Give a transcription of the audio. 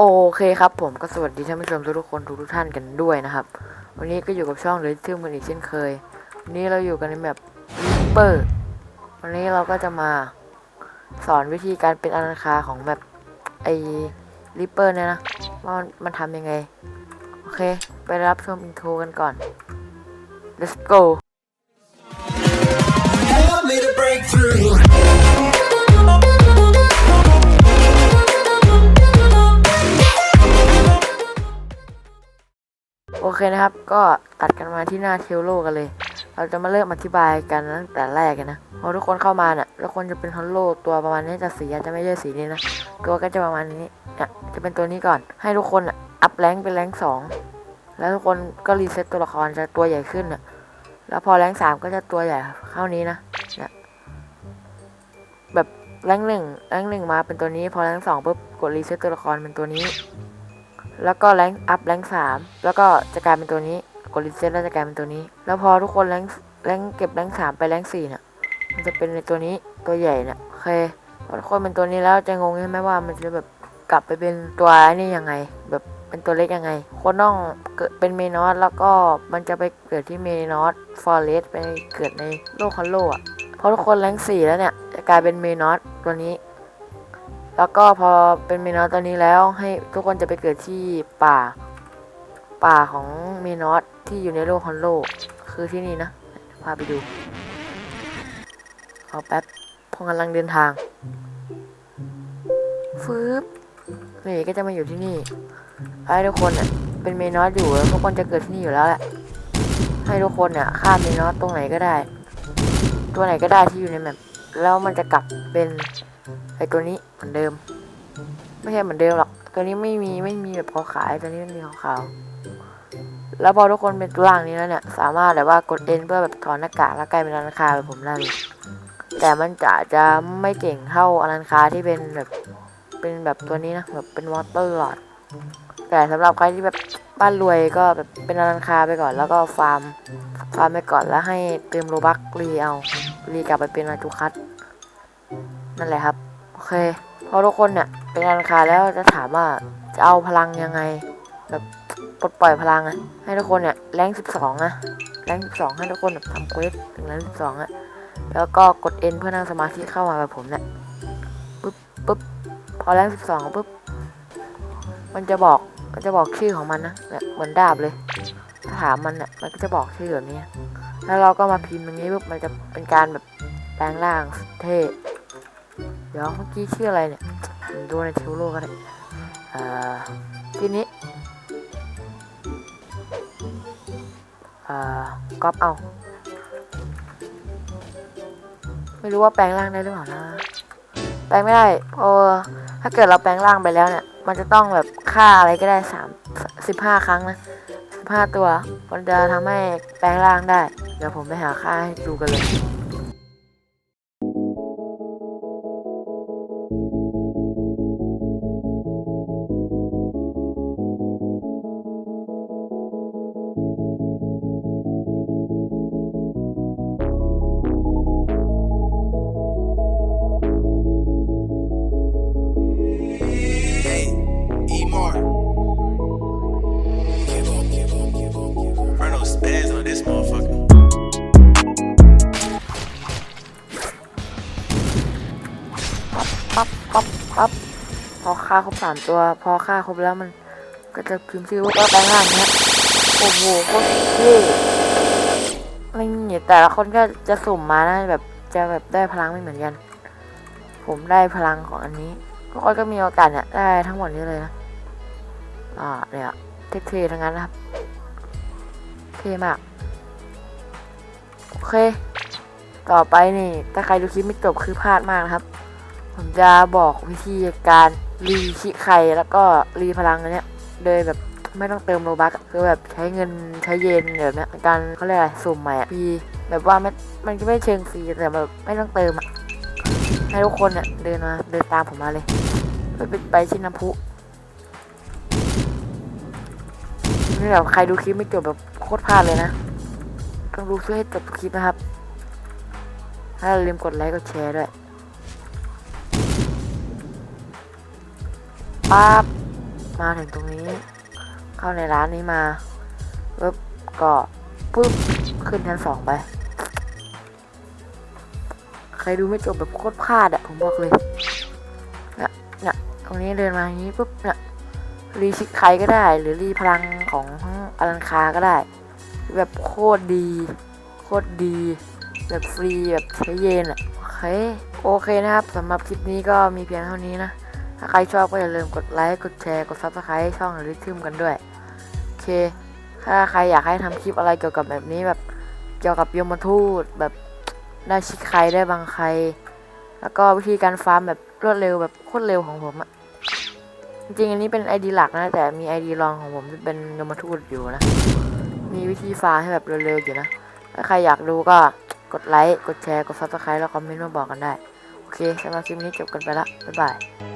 โอเคครับผมก็สวัสดีท่านผู้ชมทุกๆคนทุกๆท่านกันด้วยนะครับ วันนี้ก็อยู่กับช่องเลยชื่อมันอีกเช่นเคยวันนี้เราอยู่กันในแบบริปเปอร์วันนี้เราก็จะมาสอนวิธีการเป็นอนาคาของแบบไอริปเปอร์เนี่ยนะว่ามันมันทำยังไง โอเค ไปรับชมอินโทรกันก่อน let's go เคนะครับ ก็ตัดกันมาที่หน้าเทลโลกันเลย เราจะมาเริ่มอธิบายกันตั้งแต่แรกกันนะพอทุกคนเข้ามาเนี่ยทุกคนจะเป็นฮอลโลตัวประมาณนี้จะสีจะไม่ใช่สีนี้นะตัวก็จะประมาณนี้เนี่ยจะเป็นตัวนี้ก่อน ให้ทุกคนอัพแรงเป็นแรงสองแล้วทุกคนก็รีเซ็ตตัวละครจะตัวใหญ่ขึ้นอะแล้วพอแรงสามก็จะตัวใหญ่เข้านี้นะเนี่ยแบบแรงหนึ่งแรงหนึ่งมาเป็นตัวนี้ พอแรงสองปุ๊บกดรีเซ็ตตัวละครเป็นตัวนี้ แล้วก็แรงอัพแรงสามแล้วก็จะกลายเป็นตัวนี้กดรีเซ็ตแล้วจะกลายเป็นตัวนี้ แล้วพอทุกคนแรงแรงเก็บแรงสามไปแรงสี่เนี่ยมันจะเป็นในตัวนี้ตัวใหญ่เนี่ยโอเคพอทุกคนเป็นตัวนี้แล้วจะงงใช่ไหมว่ามันจะแบบกลับไปเป็นตัวนี่ยังไง แบบเป็นตัวเล็กยังไง คนต้องเกิดเป็นเมนอสแล้วก็มันจะไปเกิดที่เมนอสฟอเรสไปเกิดในโลกคอนโลอะพอทุกคนแรงสี่แล้วเนี่ยจะกลายเป็นเมนอสตัวนี้ แล้วก็พอเป็นเมนอสตัวนี้แล้วให้ทุกคนจะไปเกิดที่ป่า ป่าของเมนอสที่อยู่ในโลกคอนโลคือที่นี่นะ พาไปดูเอาแป๊บพอกำลังเดินทางฟืบนี่ก็จะมาอยู่ที่นี่ให้ทุกคนเนี่ยเป็นเมนอสอยู่แล้วทุกคนจะเกิดที่นี่อยู่แล้วแหละให้ทุกคนเนี่ยฆ่าเมนอสตรงไหนก็ได้ ตัวไหนก็ได้ที่อยู่ในแมปแล้วมันจะกลับเป็น ไอตัวนี้เหมือนเดิม ไม่ใช่เหมือนเดิมหรอก ตัวนี้ไม่มีไม่มีแบบขาวขายตัวนี้มันมีขาวๆแล้วพอทุกคนเป็นตัวล่างนี้แล้วเนี่ย สามารถแบบว่ากดเอ็นเพื่อแบบถอนหน้ากากแล้วกลายเป็นอนันคาแบบผมได้เลยแต่มันจะจะไม่เก่งเท่าอนันคาที่เป็นแบบเป็นแบบตัวนี้นะแบบเป็นวอเตอร์หลอดแต่สำหรับใครที่แบบบ้านรวยก็แบบเป็นอนันคาไปก่อน แล้วก็ฟาร์มฟาร์มไปก่อนแล้วให้เติมโลบักรีเอารีกลับไปเป็นอาจูคัตนั่นแหละครับ โอเคพอทุกคนเนี่ยเป็นอนันคาแล้วจะถามว่าจะเอาพลังยังไง แบบปลดปล่อยพลังอะให้ทุกคนเนี่ยแรงสิบสองอะแรงสิบสองให้ทุกคนแบบทำเควสถึงแรงสิบสองอะแล้วก็กดเอ็นเพื่อนั่งสมาธิเข้ามาแบบผมเนี่ยปุ๊บปุ๊บพอแรงสิบสองปุ๊บมันจะบอกมันจะบอกชื่อของมันนะเนี่ยเหมือนดาบเลยถ้าถามมันเนี่ยมันก็จะบอกชื่อแบบนี้แล้วเราก็มาพิมพ์ตรงนี้ปุ๊บมันจะเป็นการแบบแปลงร่างเท่ ดี๋ยวเมื่อกี้ชื่ออะไรเนี่ยดูในเทวโลก็ได้อ่าทีนี้อ่าก๊อปเอา ไม่รู้ว่าแปลงร่างได้หรือเปล่านะแปลงไม่ได้เพราะถ้าเกิดเราแปลงร่างไปแล้วเนี่ย มันจะต้องแบบฆ่าอะไรก็ได้สามสิบห้าครั้งนะสิบห้าตัว มันจะทำให้แปลงร่างได้ เดี๋ยวผมไปหาค่าให้ดูกันเลย ปั๊บปั๊บปั๊บพอฆ่าครบสามตัว พอฆ่าครบแล้วมันก็จะพิมพ์ชื่อว่าแปลงร่างนี้ยโอ้โหโคตรเท่นี่แต่ละคนก็จะสุ่มมานะแบบจะแบบได้พลังไม่เหมือนกัน ผมได้พลังของอันนี้ทุกคนก็มีโอกาสเนี่ยได้ทั้งหมดนี้เลยนะอ่าเนี่ยเท่ๆทั้งนั้นนะครับเท่มากโอเค ต่อไปนี่ถ้าใครดูคลิปไม่จบคือพลาดมากนะครับ ผมจะบอกวิธีการรีชิไข่แล้วก็รีพลังอันเนี้ยโดยแบบไม่ต้องเติมโลบักคือแบบใช้เงินใช้เยนแบบเนี้ยในการเขาเรียกอะไรสุ่มใหม่อะฟรีแบบว่าไม่มันก็ไม่เชิงฟรีแต่แบบไม่ต้องเติมอะให้ทุกคนเนี่ยเดินมาเดินตามผมมาเลยไปไปไปที่น้ำพุนี่แบบใครดูคลิปไม่จบแบบโคตรพลาดเลยนะ ต้องดูช่วยให้จบคลิปนะครับ ถ้าอย่าลืมกดไลค์กดแชร์ด้วย ป๊าบมาถึงตรงนี้ เข้าในร้านนี้มาปุ๊บก็ปุ๊บขึ้นชั้นสองไป ใครดูไม่จบแบบโคตรพลาดอะผมบอกเลยนะนะตรงนี้เดินมาอย่างนี้ปุ๊บนะรีชิคใครก็ได้ หรือรีพลังของอลันคาก็ได้ แบบโคตรดี โคตรดี แบบฟรีแบบใช้เย็นอะโอเคโอเคนะครับสำหรับคลิปนี้ก็มีเพียงเท่านี้นะ ถ้าใครชอบก็อย่าลืมกดไลค์ กดแชร์ กด subscribe ช่องหรือทึมกันด้วย โอเค ถ้าใครอยากให้ทำคลิปอะไรเกี่ยวกับแบบนี้แบบเกี่ยวกับยมทูตแบบได้ชิคใครได้บางใคร แล้วก็วิธีการฟาร์มแบบรวดเร็วแบบโคตรเร็วของผมอะจริงๆอันนี้เป็น ID หลักนะ แต่มี ID รองของผมที่เป็นยมทูตอยู่นะ มีวิธีฟาร์มให้แบบเร็วๆอยู่นะ ถ้าใครอยากดูก็กดไลค์ กดแชร์ กด subscribe แล้วคอมเมนต์มาบอกกันได้ โอเคสำหรับคลิปนี้จบกันไปละบ๊ายบาย